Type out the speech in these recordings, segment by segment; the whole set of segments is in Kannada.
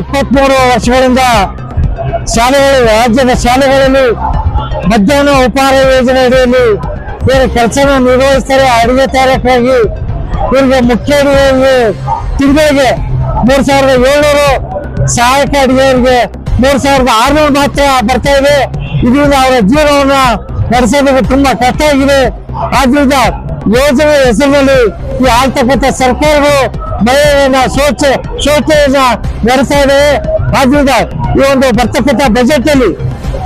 ಇಪ್ಪತ್ಮೂರು ವರ್ಷಗಳಿಂದ ಶಾಲೆಗಳು, ರಾಜ್ಯದ ಶಾಲೆಗಳಲ್ಲಿ ಮಧ್ಯಾಹ್ನ ಉಪಹಾರ ಯೋಜನೆ ಅಡಿಯಲ್ಲಿ ಇವರು ಕೆಲಸನ ನಿರ್ವಹಿಸ್ತಾರೆ, ಅಡುಗೆ ತಯಾರಕ್ಕಾಗಿ ಇವರಿಗೆ ಮುಖ್ಯ ಅಡುಗೆಗೆ ತಿಂಗಳಿಗೆ ಮೂರು ಸಾವಿರದ ಏಳ್ನೂರು ಸಹಾಯಕ ಅಡುಗೆಯವರಿಗೆ ಮೂರು ಸಾವಿರದ ಆರ್ನೂರು ಮಾತ್ರ ಬರ್ತಾ ಇದೆ. ಇದರಿಂದ ಅವರ ಜೀವನವನ್ನು ನಡೆಸೋದಕ್ಕೆ ತುಂಬಾ ಕಷ್ಟ ಆಗಿದೆ. ಆದ್ರಿಂದ ಯೋಜನೆ ಹೆಸರಿನಲ್ಲಿ ಆಗ್ತಕ್ಕಂಥ ಸರ್ಕಾರಗಳು ಮಹಿಳೆಯನ್ನ ಶೋಚ ಶೋಚನೆಯನ್ನ ನಡೆಸ್ತಾ ಇದೆ. ಆದ್ರಿಂದ ಈ ಒಂದು ಬರ್ತಕ್ಕಂಥ ಬಜೆಟ್ ಅಲ್ಲಿ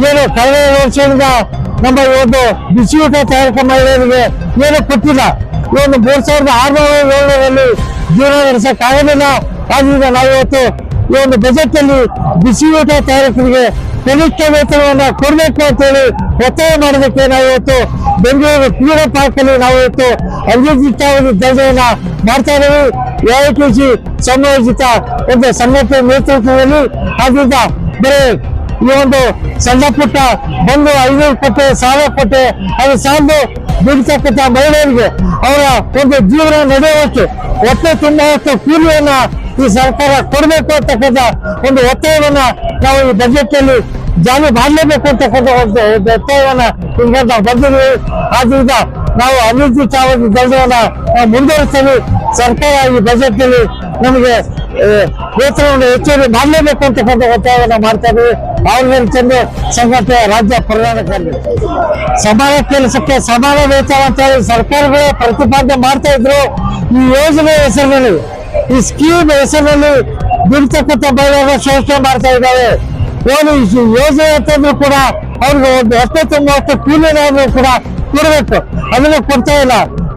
ಏನು ಕಳೆದ ವರ್ಷದಿಂದ ನಮ್ಮ ಈ ಒಂದು ಬಿಸಿಯೂಟ ತಯಾರಕ ಮಹಿಳೆಯರಿಗೆ ಏನು ಕೊಟ್ಟಿಲ್ಲ. ಈ ಒಂದು ಮೂರ್ ಸಾವಿರದ ಆರ್ನೂರ ಏಳರಲ್ಲಿ ಜೀವನ ಆಗೋದಿಲ್ಲ. ಆದ್ರಿಂದ ನಾವಿವತ್ತು ಈ ಒಂದು ಬಜೆಟ್ ಅಲ್ಲಿ ಬಿಸಿಯೂಟ ತಯಾರಕರಿಗೆ ಕನಿಷ್ಠ ವೇತನವನ್ನ ಅಂತ ಅಂತೇಳಿ ಒತ್ತಾಯ ಮಾಡೋದಕ್ಕೆ ನಾವು ಇವತ್ತು ಬೆಂಗಳೂರು ಕ್ರೀಡ ಪಾರ್ಕ್ ಅಲ್ಲಿ ನಾವು ಇವತ್ತು ಅನಿರ್ದಿಷ್ಟಾವಧಿ ದಂಡವನ್ನ ಮಾಡ್ತಾ ಇದ್ದೀವಿ. ಜಿ ಸಂಯೋಜಿತ ಒಂದು ಸಂಘಟನೆ ನೇತೃತ್ವದಲ್ಲಿ ಆದ್ರಿಂದ ಬರೀ ಈ ಒಂದು ಸಣ್ಣ ಪುಟ್ಟ ಬಂದು ಐನೂರು ಕೊಟ್ಟೆ ಸಾವಿರ ಕೊಟ್ಟೆ ಅದು ಸಾಲದು ದುಡಿತಕ್ಕಂಥ ಮಹಿಳೆಯರಿಗೆ ಅವರ ಒಂದು ಜೀವನ ನಡೆಯುವಷ್ಟು ಹೊಟ್ಟೆ ತುಂಬುವಷ್ಟು ಕೂಲಿಯನ್ನ ಈ ಸರ್ಕಾರ ಕೊಡಬೇಕು ಅಂತಕ್ಕಂಥ ಒಂದು ಒತ್ತಾಯವನ್ನ ನಾವು ಈ ಬಜೆಟ್ ಅಲ್ಲಿ ಜಾರಿ ಮಾಡಲೇಬೇಕು ಅಂತಕ್ಕಂಥ ಒಂದು ಒತ್ತಾಯವನ್ನ ಈಗ ನಾವು ಬಂದಿದ್ದೀವಿ. ಆದ್ರಿಂದ ನಾವು ಅನಿರ್ದಿಷ್ಟಾವಧಿ ದಂಡವನ್ನ ನಾವು ಮುಂದುವರಿಸಲು ಸರ್ಕಾರ ಈ ಬಜೆಟ್ನಲ್ಲಿ ನಮಗೆ ವೇತನವನ್ನು ಹೆಚ್ಚುವರಿ ಮಾಡಲೇಬೇಕು ಅಂತಕ್ಕಂಥ ಒತ್ತಾಯವನ್ನ ಮಾಡ್ತಾ ಇದ್ದೀವಿ. ಅವ್ರ ಚಂದ್ರ ಸಂಘಟನೆ ರಾಜ್ಯ ಪ್ರಧಾನ ಕಾರ್ಯದರ್ಶಿ. ಸಮಾನ ಕೆಲಸಕ್ಕೆ ಸಮಾನ ವೇತನ ಅಂತ ಹೇಳಿ ಸರ್ಕಾರಗಳೇ ಪ್ರತಿಪಾದನೆ ಮಾಡ್ತಾ ಇದ್ರು. ಈ ಯೋಜನೆ ಹೆಸರಿನಲ್ಲಿ ಈ ಸ್ಕೀಮ್ ಹೆಸರಲ್ಲಿ ಬಿಡ್ತಕ್ಕಂಥ ಮಹಿಳೆಯರ ಶೋಷಣೆ ಮಾಡ್ತಾ ಇದ್ದಾರೆ. ಏನು ಯೋಜನೆ ಅಂತಂದ್ರೂ ಕೂಡ ಅವ್ರಿಗೆ ಒಂದು ಹೊಟ್ಟೆ ತುಂಬುವಷ್ಟು ಕೂಲಿನಾದ್ರೂ ಕೂಡ ಕೊಡಬೇಕು. ಅದನ್ನು ಕೊಡ್ತಾ ಇಲ್ಲ.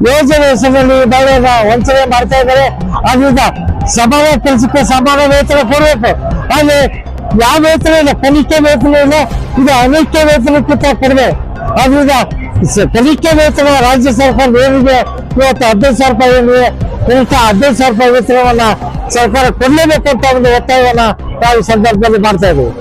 ಯೋಜನೆ ಹೆಸರಿನಲ್ಲಿ ಮಹಿಳೆಯರ ವಂಚನೆ ಮಾಡ್ತಾ ಇದ್ದಾರೆ. ಅದರಿಂದ ಸಮಾನ ಕೆಲಸಕ್ಕೆ ಸಮಾನ ವೇತನ ಕೊಡಬೇಕು. ಆದ್ರೆ ಯಾವ ವೇತನ ಇಲ್ಲ? ಕನಿಷ್ಠ ವೇತನ ಇಲ್ಲ. ಇದು ಅನಿಷ್ಠ ವೇತನಕ್ಕಿಂತ ಕಡಿಮೆ. ಆದ್ರಿಂದ ಸ- ಕನಿಷ್ಠ ವೇತನ ರಾಜ್ಯ ಸರ್ಕಾರ ಏನಿದೆ? ಇವತ್ತು ಹದಿನೈದು ಸಾವಿರ ರೂಪಾಯಿ ಏನಿದೆ? ಕನಿಷ್ಠ ಹದಿನೈದು ಸಾವಿರ ರೂಪಾಯಿ ವೇತನವನ್ನ ಸರ್ಕಾರ ಕೊಡಲೇಬೇಕು ಅಂತ ಒಂದು ಒತ್ತಾಯವನ್ನ ನಾವು ಸಂದರ್ಭದಲ್ಲಿ ಮಾಡ್ತಾ ಇದ್ದೀವಿ.